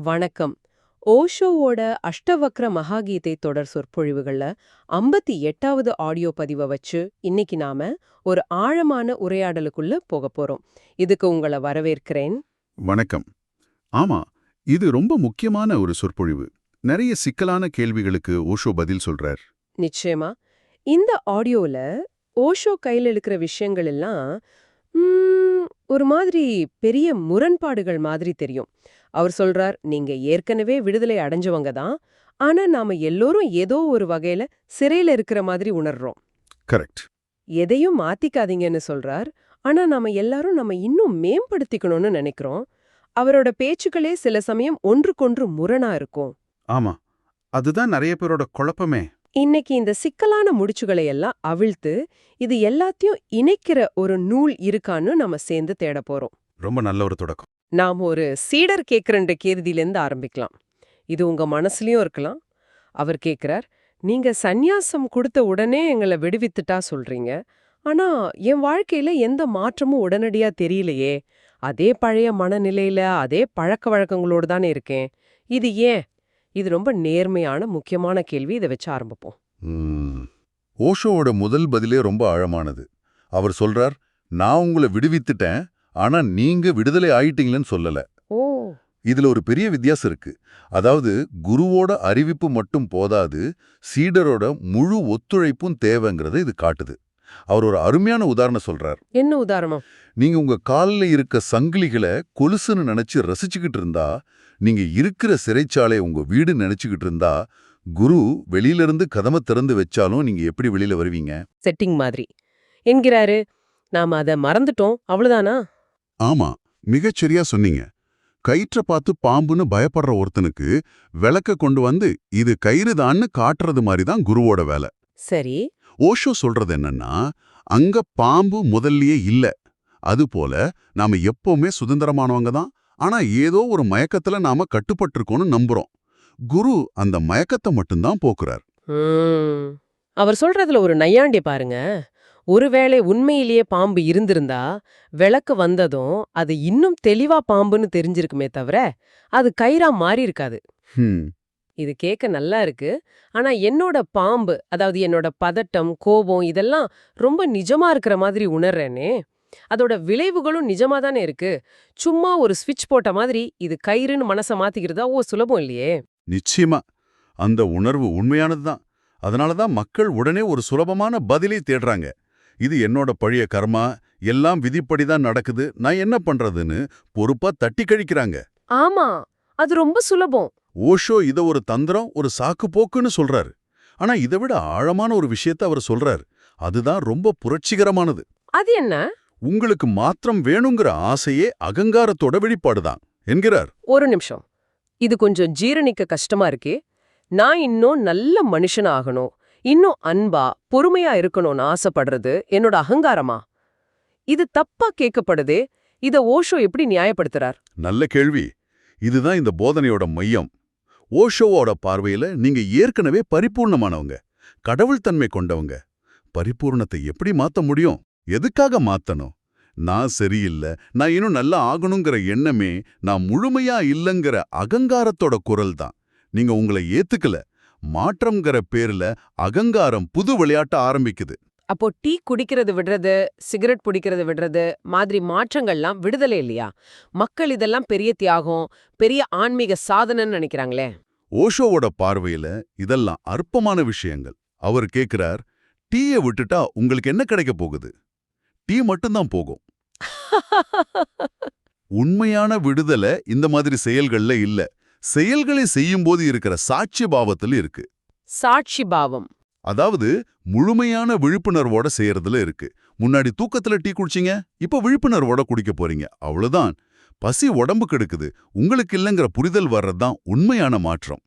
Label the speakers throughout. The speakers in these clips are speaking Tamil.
Speaker 1: வணக்கம். ஓஷோவோட அஷ்டவக்ர மகாகீதை தொடர் சொற்பொழிவுகள்ல ஐம்பத்தி எட்டாவது ஆடியோ பதிவை வச்சு இன்னைக்கு நாம ஒரு ஆழமான உரையாடலுக்குள்ள போக போறோம். இதுக்கு உங்களை வரவேற்கிறேன்.
Speaker 2: வணக்கம். ஆமா இது ரொம்ப முக்கியமான ஒரு சொற்பொழிவு. நிறைய சிக்கலான கேள்விகளுக்கு ஓஷோ பதில் சொல்றார்.
Speaker 1: நிச்சயமா. இந்த ஆடியோல ஓஷோ கையில் இருக்கிற விஷயங்கள் எல்லாம் ஒரு மாதிரி பெரிய முரண்பாடுகள் மாதிரி தெரியும். அவர் சொல்றார் நீங்க ஏற்கனவே விடுதலை அடைஞ்சவங்க தான். ஆனா நாம எல்லோரும் ஏதோ ஒரு வகையில சிறையில இருக்கிற மாதிரி உணர்றோம்.
Speaker 2: கரெக்ட்
Speaker 1: எதையும் மாத்திக்காதீங்கன்னு சொல்றார். ஆனா நாம எல்லாரும் நம்ம இன்னும் மேம்படுத்திக்கணும்னு நினைக்கிறோம். அவரோட பேச்சுக்களே சில சமயம் ஒன்றுக்கொன்று முரணா இருக்கும்.
Speaker 2: ஆமா. அதுதான் நிறைய பேரோட குழப்பமே.
Speaker 1: இன்னைக்கு இந்த சிக்கலான முடிச்சுகளை எல்லாம் அவிழ்த்து இது எல்லாத்தையும் இணைக்கிற ஒரு நூல் இருக்கான்னு நம்ம சேர்ந்து தேட போறோம்.
Speaker 2: ரொம்ப நல்ல ஒரு தொடக்கம்.
Speaker 1: நாம் ஒரு சீடர் கேட்குறன்ற கேள்வியிலேருந்து ஆரம்பிக்கலாம். இது உங்க மனசுலயும் இருக்கலாம். அவர் கேக்குறார் நீங்க சந்நியாசம் கொடுத்த உடனே எங்களை விடுவித்துட்டா சொல்றீங்க. ஆனா என் வாழ்க்கையில எந்த மாற்றமும் உடனடியா தெரியலையே. அதே பழைய மனநிலையில அதே பழக்க வழக்கங்களோடு தானே இருக்கேன். இது ஏன்? இது ரொம்ப நேர்மையான முக்கியமான கேள்வி. இதை வச்சு ஆரம்பிப்போம்.
Speaker 2: ஓஷோவோட முதல் பதிலே ரொம்ப ஆழமானது. அவர் சொல்றார் நான் உங்களை விடுவித்துட்டேன். ஆனா நீங்க விடுதலை ஆயிட்டீங்களன்னு சொல்லல.
Speaker 1: ஓ.
Speaker 2: இதுல ஒரு பெரிய வித்தியாசம் இருக்கு. அதாவது குருவோட அறிவிப்பு மட்டும் போதாது சீடரோட முழு ஒத்துழைப்பும் தேவைங்கிறத இது காட்டுது. அவர் ஒரு அருமையான உதாரணம் சொல்றார்.
Speaker 1: என்ன உதாரணம்?
Speaker 2: நீங்க உங்க கால்ல இருக்க சங்கிலிகளை கொலுசுன்னு நினைச்சு ரசிச்சுக்கிட்டு இருந்தா நீங்க இருக்கிற சிறைச்சாலை உங்க வீடு நினைச்சுக்கிட்டு இருந்தா குரு வெளியில இருந்து கதமை திறந்து வச்சாலும் நீங்க எப்படி வெளியில வருவீங்க?
Speaker 1: செட்டிங் மாதிரி. என்கிறாரு நாம அத மறந்துட்டோம். அவ்வளவுதானா?
Speaker 2: ஆமா மிகச்சரியா சொன்னீங்க. கயிற்ற பார்த்து பாம்புன்னு பயப்படுற ஒருத்தனுக்கு விளக்க கொண்டு வந்து இது கயிறுதான்னு காட்டுறது மாதிரி தான் குருவோட வேலை.
Speaker 1: சரி.
Speaker 2: ஓஷோ சொல்றது என்னன்னா அங்க பாம்பு முதல்லயே இல்ல. அதுபோல நாம எப்பவுமே சுதந்திரமானவங்க தான். ஆனா ஏதோ ஒரு மயக்கத்துல நாம கட்டுப்பட்டிருக்கோம்னு நம்புறோம். குரு அந்த மயக்கத்தை மட்டும்தான் போக்குறார்.
Speaker 1: அவர் சொல்றதுல ஒரு நையாண்டி பாருங்க. ஒருவேளை உண்மையிலேயே பாம்பு இருந்திருந்தா விளக்கு வந்ததும் அது இன்னும் தெளிவா பாம்புன்னு தெரிஞ்சிருக்குமே தவிர அது கயிறா மாறி இருக்காது. இது கேட்க நல்லா இருக்கு. ஆனா என்னோட பாம்பு அதாவது என்னோட பதட்டம் கோபம் இதெல்லாம் ரொம்ப நிஜமா இருக்கிற மாதிரி உணர்றேனே. அதோட விளைவுகளும் நிஜமா தானே இருக்கு. சும்மா ஒரு ஸ்விட்ச் போட்ட மாதிரி இது கயிறுன்னு மனசை மாத்திக்கிறதா ஓ சுலபம் இல்லையே.
Speaker 2: நிச்சயமா. அந்த உணர்வு உண்மையானதுதான். அதனாலதான் மக்கள் உடனே ஒரு சுலபமான பதிலை தேடுறாங்க. இது என்னோட பழைய கர்மா எல்லாம் விதிப்படிதான் நடக்குது நான் என்ன பண்றதுன்னு பொறுப்பா தட்டி கழிக்கிறாங்க.
Speaker 1: ஆமா அது ரொம்ப சுலபம்.
Speaker 2: ஓஷோ இத ஒரு தந்திரம் ஒரு சாக்கு போக்குன்னு சொல்றாரு. ஆனா இதை விட ஆழமான ஒரு விஷயத்த அவர் சொல்றார். அதுதான் ரொம்ப புரட்சிகரமானது.
Speaker 1: அது என்ன?
Speaker 2: உங்களுக்கு மாத்திரம் வேணுங்கிற ஆசையே அகங்காரத்தோட வெளிப்பாடுதான் என்கிறார்.
Speaker 1: ஒரு நிமிஷம். இது கொஞ்சம் ஜீரணிக்க கஷ்டமா இருக்கே. நான் இன்னும் நல்ல மனுஷனா ஆகணும் இன்னும் அன்பா பொறுமையா இருக்கணும்னு ஆசைப்படுறது என்னோட அகங்காரமா? இது தப்பா கேட்கப்படுதே இத ஓஷோ எப்படி நியாயப்படுத்துறார்?
Speaker 2: நல்ல கேள்வி. இதுதான் இந்த போதனையோட மையம். ஓஷோவோட பார்வையில நீங்க ஏற்கனவே பரிபூர்ணமானவங்க கடவுள் தன்மை கொண்டவங்க. பரிபூர்ணத்தை எப்படி மாத்த முடியும்? எதுக்காக மாத்தணும்? நான் சரியில்லை நான் இன்னும் நல்லா ஆகணுங்கிற எண்ணமே நான் முழுமையா இல்லைங்கிற அகங்காரத்தோட குரல் தான் நீங்க உங்களை ஏத்துக்கல. மாற்றம்ங்கிற பேர்ல அகங்காரம் புது விளையாட்ட ஆரம்பிக்குது.
Speaker 1: அப்போ டீ குடிக்கிறது விடுறது சிகரெட் பிடிக்கிறது விடுறது மாதிரி மாற்றங்கள்லாம் விடுதலை இல்லையா? மக்கள் இதெல்லாம் பெரிய தியாகம் பெரிய ஆன்மீக சாதனைன்னு நினைக்கிறாங்களே.
Speaker 2: ஓஷோவோட பார்வையில இதெல்லாம் அற்பமான விஷயங்கள். அவர் கேக்குறார் டீயை விட்டுட்டா உங்களுக்கு என்ன கிடைக்க போகுது? டீ மட்டும்தான் போகும். உண்மையான விடுதலை இந்த மாதிரி செயல்கள்ல இல்ல. செயல்களை செய்யும்போது இருக்கிற சாட்சி பாவத்துல இருக்கு.
Speaker 1: சாட்சி பாவம்.
Speaker 2: அதாவது முழுமையான விழிப்புணர்வோட செய்யறதுல இருக்கு. முன்னாடி தூக்கத்துல டீ குடிச்சீங்க இப்ப விழிப்புணர்வோட குடிக்க போறீங்க. அவ்வளவுதான். பசி உடம்பு கெடுக்குது. உங்களுக்கு இல்லைங்கிற புரிதல் வர்றதுதான் உண்மையான மாற்றம்.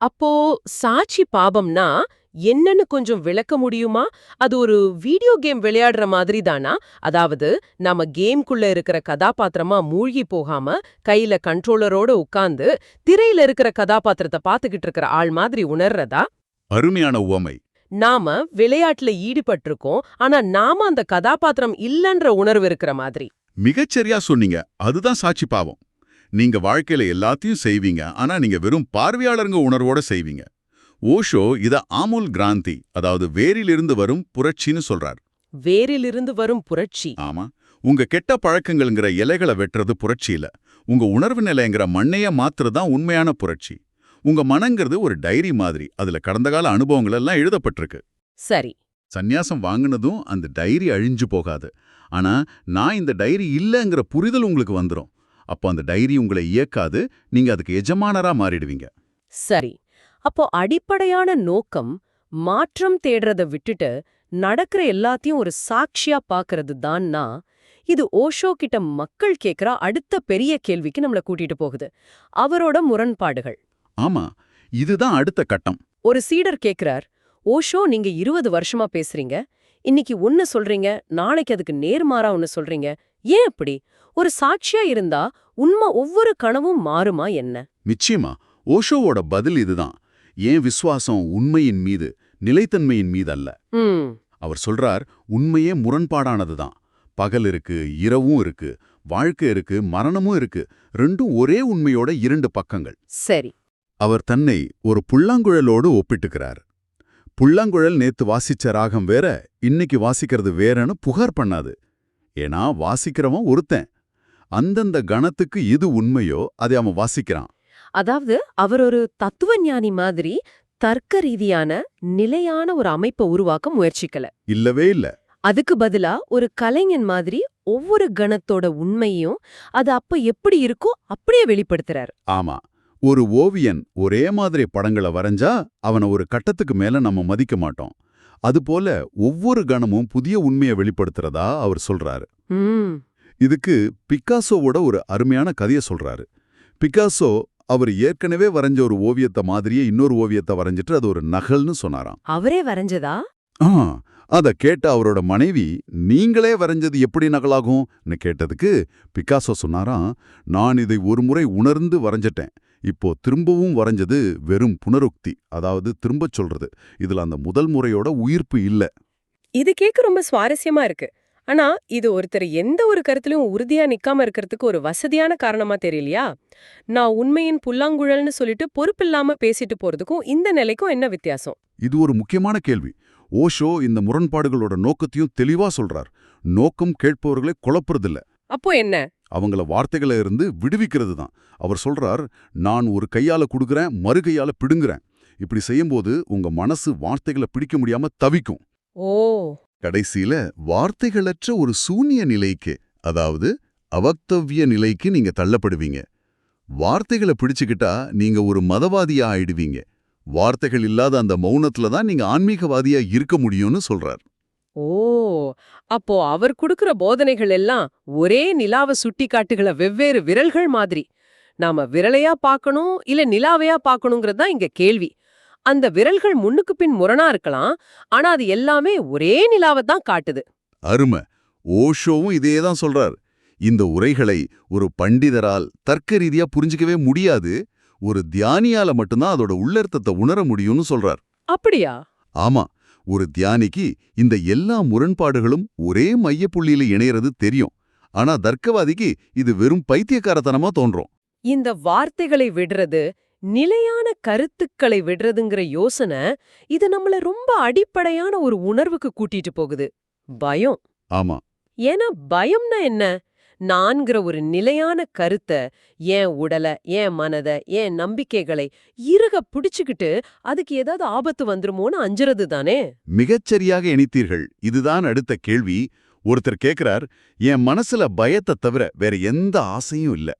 Speaker 1: அப்போ சாட்சி பாபம்னா என்னன்னு கொஞ்சம் விளக்க முடியுமா? அது ஒரு வீடியோ கேம் விளையாடுற மாதிரி தானா அதாவது நாம கேம்குள்ள இருக்கிற கதாபாத்திரமா மூழ்கி போகாம கையில கண்ட்ரோலரோட உட்கார்ந்து திரையில இருக்கிற கதாபாத்திரத்தை பாத்துக்கிட்டு இருக்கிற ஆள் மாதிரி உணர்றதா?
Speaker 2: அருமையான உவமை.
Speaker 1: நாம விளையாட்டுல ஈடுபட்டிருக்கோம் ஆனா நாம அந்த கதாபாத்திரம் இல்லன்ற உணர்வு இருக்கிற மாதிரி.
Speaker 2: மிகச்சரியா சொன்னீங்க. அதுதான் சாட்சி பாவம். நீங்க வாழ்க்கையில எல்லாத்தையும் செய்வீங்க ஆனா நீங்க வெறும் பார்வையாளருங்க உணர்வோட செய்வீங்க. ஓஷோ இத ஆமுல் கிராந்தி அதாவது வேரிலிருந்து வரும் புரட்சின்னு சொல்றார்.
Speaker 1: வேரிலிருந்து வரும் புரட்சி.
Speaker 2: ஆமா. உங்க கெட்ட பழக்கங்கள்ங்கிற இலைகளை வெட்டுறது புரட்சி இல்ல. உங்க உணர்வு நிலைங்கிற மண்ணைய மாத்துறது தான் உண்மையான புரட்சி. உங்க மனங்கிறது ஒரு டைரி மாதிரி. அதுல கடந்த கால அனுபவங்கள் எல்லாம் எழுதப்பட்டிருக்கு.
Speaker 1: சரி.
Speaker 2: சந்நியாசம் வாங்கினதும் அந்த டைரி அழிஞ்சு போகாது. ஆனா நான் இந்த டைரி இல்லைங்கிற புரிதல் உங்களுக்கு வந்துரும். அப்போ அந்த டைரி உங்களை இயக்காது. நீங்க அதுக்கு எஜமானரா மாறிடுவீங்க.
Speaker 1: சரி. அப்போ அடிப்படையான நோக்கம் மாற்றம் தேடுறத விட்டுட்டு நடக்கிற எல்லாத்தையும் ஒரு சாட்சியா பாக்குறது தான்னா இது ஓஷோ கிட்ட மக்கள் கேக்குற அடுத்த பெரிய கேள்விக்கு நம்மள கூட்டிட்டு போகுது. அவரோட முரண்பாடுகள்.
Speaker 2: ஆமா இதுதான் அடுத்த கட்டம்.
Speaker 1: ஒரு சீடர் கேக்குறார் ஓஷோ நீங்க இருபது வருஷமா பேசுறீங்க. இன்னைக்கு ஒன்னு சொல்றீங்க நாளைக்கு அதுக்கு நேர்மாறா ஒன்னு சொல்றீங்க. ஏன் இப்படி ஒரு சாட்சியா இருந்தா உண்மை ஒவ்வொரு கனவும் மாறுமா என்ன?
Speaker 2: நிச்சயமா ஓஷோவோட பதில் இதுதான். ஏன் விசுவாசம் உண்மையின் மீது நிலைத்தன்மையின் மீது அல்ல அவர் சொல்றார் உண்மையே முரண்பாடானதுதான் பகல் இருக்கு இரவும் இருக்கு வாழ்க்கை இருக்கு மரணமும் இருக்கு. ரெண்டும் ஒரே உண்மையோட இரண்டு பக்கங்கள்.
Speaker 1: சரி.
Speaker 2: அவர் தன்னை ஒரு புல்லாங்குழலோடு ஒப்பிட்டுக்கிறார். புல்லாங்குழல் நேத்து வாசிச்ச ராகம் வேற இன்னைக்கு வாசிக்கிறது வேறன்னு புகார் பண்ணாது. ஏன்னா வாசிக்கிறவன் ஒருத்தன். அந்தந்த கணத்துக்கு எது உண்மையோ அதை அவன் வாசிக்கிறான்.
Speaker 1: அதாவது அவர் ஒரு தத்துவ ஞானி மாதிரி தர்க்க ரீதியான நிலையான ஒரு அமைப்பை உருவாக்க முயற்சிக்கல.
Speaker 2: இல்லவே இல்ல.
Speaker 1: அதுக்கு பதிலா ஒரு கலைஞன் மாதிரி ஒவ்வொரு கணத்தோட உண்மையும் அது அப்ப எப்படி இருக்கோ அப்படியே வெளிப்படுத்துறார்.
Speaker 2: ஆமா. ஒரு ஓவியன் ஒரே மாதிரி படங்களை வரைஞ்சா அவனை ஒரு கட்டத்துக்கு மேல நம்ம மதிக்க மாட்டோம். அதுபோல ஒவ்வொரு கணமும் புதிய உண்மையை வெளிப்படுத்துறதா அவர் சொல்றாரு. இதுக்கு பிக்காசோவோட ஒரு அருமையான கதையை சொல்றாரு. பிக்காசோ அவர் ஏற்கனவே வரைஞ்ச ஒரு ஓவியத்தை மாதிரியே இன்னொரு ஓவியத்தை வரைஞ்சிட்டு அது ஒரு நகல்னு சொன்னாராம்.
Speaker 1: அவரே வரைஞ்சதா?
Speaker 2: ஆ அத கேட்ட அவரோட மனைவி நீங்களே வரைஞ்சது எப்படி நகலாகும்னு கேட்டதுக்கு பிக்காசோ சொன்னாராம் நான் இதை ஒரு முறை உணர்ந்து வரைஞ்சிட்டேன். இப்போ திரும்பவும் வரைஞ்சது வெறும் புனருக்தி அதாவது திரும்பச் சொல்றது. இதுல அந்த முதல் முறையோட உயிர்ப்பு இல்ல.
Speaker 1: இது கேட்க ரொம்ப சுவாரஸ்யமா இருக்கு. ஆனா இது ஒருத்தர் எந்த ஒரு கருத்திலும் உறுதியா நிக்காம இருக்கிறதுக்கு ஒரு வசதியான காரணமா தெரியலையா? நான் உண்மையின் புல்லாங்குழல்னு சொல்லிட்டு பொறுப்பில்லாம பேசிட்டு போறதுக்கும் இந்த நிலைக்கும் என்ன வித்தியாசம்?
Speaker 2: இது ஒரு முக்கியமான கேள்வி. ஓஷோ இந்த முரண்பாடுகளோட நோக்கத்தையும் தெளிவா சொல்றார். நோக்கம் கேட்பவர்களை குழப்புறதில்ல.
Speaker 1: அப்போ என்ன?
Speaker 2: அவங்கள வார்த்தைகள இருந்து விடுவிக்கிறது தான் அவர் சொல்றார் நான் ஒரு கையால குடுக்கறேன் மறு கையால பிடுங்குறேன். இப்படி செய்யும்போது உங்க மனசு வார்த்தைகளை பிடிக்க முடியாம தவிக்கும்.
Speaker 1: ஓ.
Speaker 2: கடைசியில வார்த்தைகளற்ற ஒரு சூன்ய நிலைக்கு அதாவது அவக்தவ்ய நிலைக்கு நீங்க தள்ளப்படுவீங்க. வார்த்தைகளை பிடிச்சுக்கிட்டா நீங்க ஒரு மதவாதியா ஆயிடுவீங்க. வார்த்தைகள் இல்லாத அந்த மௌனத்துல தான் நீங்க ஆன்மீகவாதியா இருக்க முடியும்னு சொல்றார்.
Speaker 1: ஓ! அப்போ அவர் கொடுக்கிற போதனைகள் எல்லாம் ஒரே நிலாவை சுட்டி காட்டுகிற வெவ்வேறு விரல்கள் மாதிரி. நாம விரலையா பார்க்கணும் இல்ல நிலாவையா பார்க்கணுங்கிறது தான் இங்க கேள்வி. அந்த விரல்கள் முன்னுக்கு பின் முரணா இருக்கலாம். ஆனா அது எல்லாமே ஒரே நிலாவை தான் காட்டுது.
Speaker 2: அருமை. ஓஷோவும் இதே தான் சொல்றார். இந்த உரைகளை ஒரு பண்டிதரால் தர்க்க ரீதியா புரிஞ்சிக்கவே முடியாது. ஒரு தியானியால மட்டும்தான் அதோட உள்ளர்த்தத்தை உணர முடியும்னு சொல்றார்.
Speaker 1: அப்படியா?
Speaker 2: ஆமா. ஒரு தியானிக்கு இந்த எல்லா முரண்பாடுகளும் ஒரே மையப்புள்ளியில இணையறது தெரியும். ஆனா தர்க்கவாதிக்கு இது வெறும் பைத்தியக்காரத்தனமா தோன்றும்.
Speaker 1: இந்த வார்த்தைகளை விடுறது நிலையான கருத்துக்களை விடுறதுங்கிற யோசனை இது நம்மள ரொம்ப அடிப்படையான ஒரு உணர்வுக்கு கூட்டிட்டு போகுது. பயம்.
Speaker 2: ஆமா.
Speaker 1: ஏன்னா பயம்னா என்ன? நான்கிற ஒரு நிலையான கருத்தை ஏன் உடல ஏன் மனத ஏன் நம்பிக்கைகளை இறுக பிடிச்சுக்கிட்டு அதுக்கு ஏதாவது ஆபத்து வந்துருமோன்னு அஞ்சுறது தானே?
Speaker 2: மிகச்சரியாக இணைத்தீர்கள் இதுதான் அடுத்த கேள்வி. ஒருத்தர் கேக்குறார் என் மனசுல பயத்தை தவிர வேற எந்த ஆசையும் இல்ல.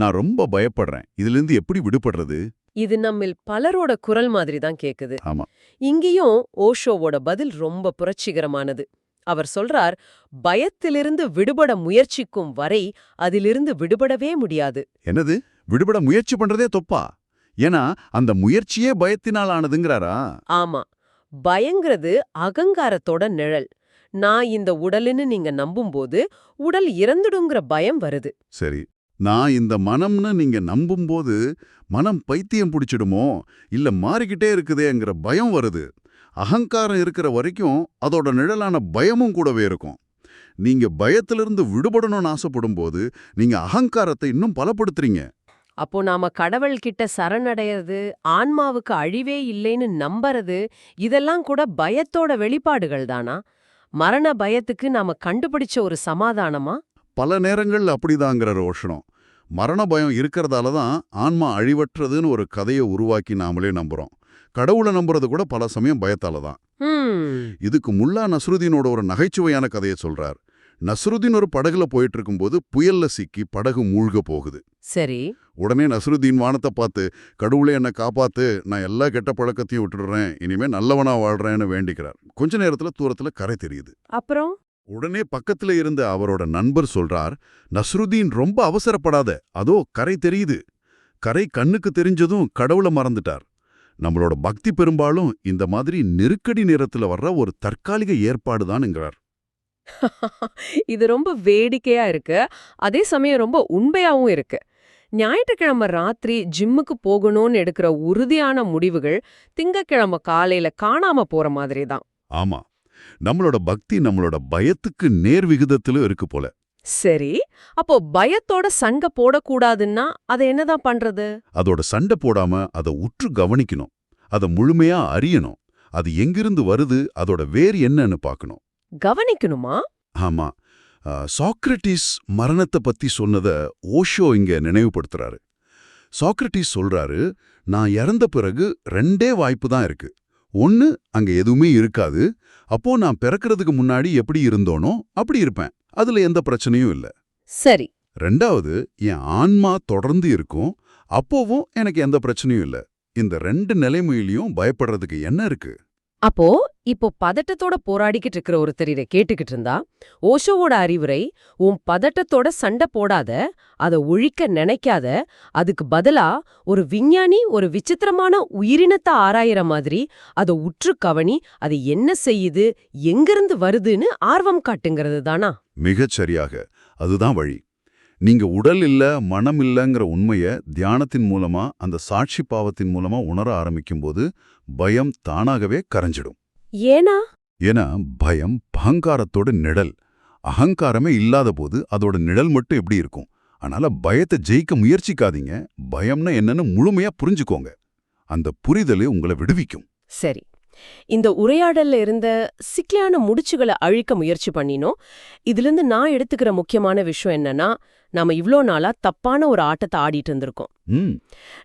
Speaker 2: நான் ரொம்ப பயப்படுறேன். இதிலிருந்து எப்படி விடுபடுறது?
Speaker 1: இது நம்மில் பலரோட குரல் மாதிரி தான் கேக்குது.
Speaker 2: ஆமா.
Speaker 1: இங்கேயும் ஓஷோவோட பதில் ரொம்ப புரட்சிகரமானது. அவர் சொல்றார் பயத்திலிருந்து விடுபட முயற்சிக்கும் வரை அதிலிருந்து விடுபடவே முடியாது.
Speaker 2: என்னது? விடுபட முயற்சி பண்றதே தொப்பா? ஏன்னா அந்த முயற்சியே பயத்தினால் ஆனதுங்கிறாரா?
Speaker 1: ஆமா. பயங்கிறது அகங்காரத்தோட நிழல். நான் இந்த உடலுன்னு நீங்க நம்பும்போது உடல் இறந்துடுங்கிற பயம் வருது.
Speaker 2: சரி. நான் இந்த மனம்னு நீங்க நம்பும்போது மனம் பைத்தியம் பிடிச்சிடுமோ? இல்ல மாறிக்கிட்டே இருக்குதேங்கிற பயம் வருது. அகங்காரம் இருக்கிற வரைக்கும் அதோட நிழலான பயமும் கூடவே இருக்கும். நீங்க பயத்திலிருந்து விடுபடணும்னு ஆசைப்படும் போது நீங்க அகங்காரத்தை இன்னும் பலப்படுத்துறீங்க.
Speaker 1: அப்போ நாம கடவுள்கிட்ட சரணடைறது ஆன்மாவுக்கு அழிவே இல்லைன்னு நம்புறது இதெல்லாம் கூட பயத்தோட வெளிப்பாடுகள் தானா? மரண பயத்துக்கு நாம கண்டுபிடிச்ச ஒரு சமாதானமா?
Speaker 2: பல நேரங்கள்ல அப்படிதாங்கிற ரோஷனம் மரண பயம் இருக்கிறதால தான் ஆன்மா அழிவற்றதுன்னு ஒரு கதையை உருவாக்கி நாமளே நம்புறோம். கடவுளை நம்புறது கூட பல சமயம் பயத்தால தான் இதுக்கு முல்லா நஸ்ருதீனோட ஒரு நகைச்சுவையான கதையை சொல்றார். நஸ்ருதீன் ஒரு படகுல போயிட்டு இருக்கும்போது புயல்ல சிக்கி படகு மூழ்க போகுது.
Speaker 1: சரி.
Speaker 2: உடனே நஸ்ருதீன் வானத்தை பார்த்து கடவுளே என்னை காப்பாத்து. நான் எல்லா கெட்ட பழக்கத்தையும் விட்டுடுறேன். இனிமே நல்லவனா வாழ்றேன்னு வேண்டிக்கிறார். கொஞ்ச நேரத்துல தூரத்துல கரை தெரியுது.
Speaker 1: அப்புறம்?
Speaker 2: உடனே பக்கத்துல இருந்த அவரோட நண்பர் சொல்றார் நஸ்ருதீன் ரொம்ப அவசரப்படாத அதோ கரை தெரியுது. கரை கண்ணுக்கு தெரிஞ்சதும் கடவுளை மறந்துட்டார். நம்மளோட பக்தி பெரும்பாலும் இந்த மாதிரி நெருக்கடி நேரத்துல வர்ற ஒரு தற்காலிக ஏற்பாடுதான்ங்கிறார்.
Speaker 1: இது ரொம்ப வேடிக்கையா இருக்கு. அதே சமயம் ரொம்ப உண்மையாவும் இருக்கு. ஞாயிற்றுக்கிழமை ராத்திரி ஜிம்முக்கு போகணும்னு எடுக்கிற உறுதியான முடிவுகள் திங்கக்கிழமை காலையில காணாம போற மாதிரி தான்
Speaker 2: ஆமா. நம்மளோட பக்தி நம்மளோட பயத்துக்கு நேர் விகிதத்துல இருக்கு போல.
Speaker 1: சரி அப்போ பயத்தோட சங்க போடக்கூடாதுன்னா அதை என்னதான் பண்றது?
Speaker 2: அதோட சண்டை போடாம அதை உற்று கவனிக்கணும். அதை முழுமையா அறியணும். அது எங்கிருந்து வருது? அதோட வேர் என்னன்னு பார்க்கணும்.
Speaker 1: கவனிக்கணுமா?
Speaker 2: ஆமா. சாக்ரட்டிஸ் மரணத்தை பத்தி சொன்னத ஓஷோ இங்க நினைவுபடுத்துறாரு. சாக்ரட்டிஸ் சொல்றாரு நான் இறந்த பிறகு ரெண்டே வாய்ப்பு தான் இருக்கு. ஒன்னு அங்க எதுவுமே இருக்காது. அப்போ நான் பிறக்கிறதுக்கு முன்னாடி எப்படி இருந்தோனோ அப்படி இருப்பேன். அதுல எந்த பிரச்சனையும் இல்ல.
Speaker 1: சரி.
Speaker 2: ரெண்டாவது என் ஆன்மா தொடர்ந்து இருக்கும். அப்போவும் எனக்கு எந்த பிரச்சனையும் இல்ல. இந்த ரெண்டு நிலைமையிலையும் பயப்படுறதுக்கு என்ன இருக்கு?
Speaker 1: அப்போ இப்போ பதட்டத்தோட போராடிக்கிட்டு இருக்கிற ஒருத்தர் இதை கேட்டுக்கிட்டு இருந்தா ஓஷோவோட அறிவுரை உன் பதட்டத்தோட சண்டை போடாத அதை ஒழிக்க நினைக்காத அதுக்கு பதிலா ஒரு விஞ்ஞானி ஒரு விசித்திரமான உயிரினத்தை ஆராயிற மாதிரி அதை உற்று கவனி அது என்ன செய்யுது எங்கிருந்து வருதுன்னு ஆர்வம் காட்டுங்கிறது தானா?
Speaker 2: மிகச் சரியாக அதுதான் வழி. நீங்க உடல் இல்ல மனம் இல்லங்கிற உண்மைய தியானத்தின் மூலமா அந்த சாட்சி பாவத்தின் மூலமா உணர ஆரம்பிக்கும்போது பயம் தானாகவே கரைஞ்சிடும்.
Speaker 1: ஏனா?
Speaker 2: ஏன்னா பயம் அகங்காரத்தோட நிழல். அகங்காரமே இல்லாத போது அதோட நிழல் மட்டும் எப்படி இருக்கும்? அதனால பயத்தை ஜெயிக்க முயற்சிக்காதீங்க. பயம்னா என்னன்னு முழுமையா புரிஞ்சுக்கோங்க. அந்த புரிதலே உங்களை விடுவிக்கும்.
Speaker 1: சரி. இந்த உரையாடல்ல இருந்த சிக்கலான முடிச்சுகளை அழிக்க முயற்சி பண்ணினோம். இதிலிருந்து நான் எடுத்துக்கிற முக்கியமான விஷயம் என்னன்னா நாம இவ்ளோ நாளா தப்பான ஒரு ஆட்டத்தை ஆடிட்டு இருந்திருக்கோம்.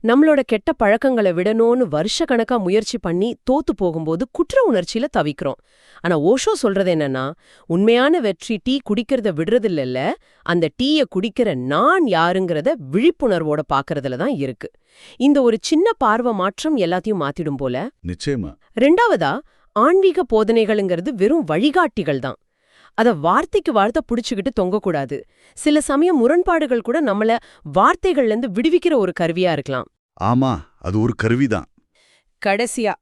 Speaker 1: நம்மளோட கெட்ட பழக்கங்களை விடணும்னு வருஷக்கணக்கா முயற்சி பண்ணி தோத்து போகும்போது குற்ற உணர்ச்சியில தவிக்கிறோம். ஆனா ஓஷோ சொல்றது என்னன்னா உண்மையான வெற்றி டீ குடிக்கிறத விடுறதில்லல்ல அந்த டீய குடிக்கிற நான் யாருங்கிறத விழிப்புணர்வோட பாக்குறதுல தான் இருக்கு. இந்த ஒரு சின்ன பார்வை மாற்றம் எல்லாத்தையும் மாத்திடும் போல
Speaker 2: நிச்சயமா.
Speaker 1: ரெண்டாவதா ஆன்மீக போதனைகள்ங்கிறது வெறும் வழிகாட்டிகள் தான். அத வார்த்தைக்கு வார்த்தை புடிச்சுக்கிட்டு தொங்கக்கூடாது. சில சமயம் முரண்பாடுகள் கூட நம்மள வார்த்தைகள்ல இருந்து விடுவிக்கிற ஒரு கருவியா இருக்கலாம்.
Speaker 2: ஆமா அது ஒரு கருவிதான்.
Speaker 1: கடைசியா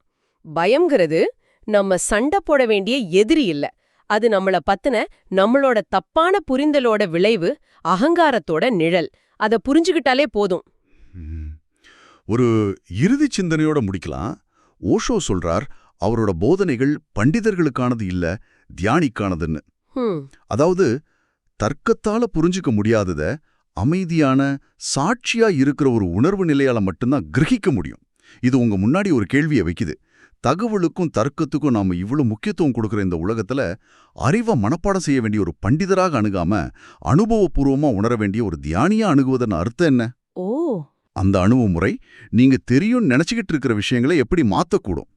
Speaker 1: பயம்ங்கிறது நம்ம சண்டை போட வேண்டிய எதிரி இல்ல. அது நம்மள பத்தின நம்மளோட தப்பான புரிந்தலோட விளைவு அகங்காரத்தோட நிழல். அத புரிஞ்சுகிட்டாலே போதும்.
Speaker 2: ஒரு இறுதி சிந்தனையோட முடிக்கலாம். ஓஷோ சொல்றார் அவரோட போதனைகள் பண்டிதர்களுக்கானது இல்ல தியானிக்கானதுன்னு. அதாவது தர்க்கத்தால புரிஞ்சுக்க முடியாதத அமைதியான சாட்சியா இருக்கிற ஒரு உணர்வு நிலையால மட்டும்தான் கிரகிக்க முடியும். இது உங்க முன்னாடி ஒரு கேள்வியை வைக்குது. தகவலுக்கும் தர்க்கத்துக்கும் நாம இவ்வளவு முக்கியத்துவம் கொடுக்கிற இந்த உலகத்துல அறிவை மனப்பாடம் செய்ய வேண்டிய ஒரு பண்டிதராக அணுகாம அனுபவபூர்வமா உணர வேண்டிய ஒரு தியானியா அணுகுவதன் அர்த்தம் என்ன?
Speaker 1: ஓ!
Speaker 2: அந்த அணுகுமுறை நீங்க தெரியும் நினைச்சுக்கிட்டு இருக்கிற விஷயங்களை எப்படி மாற்றக்கூடும்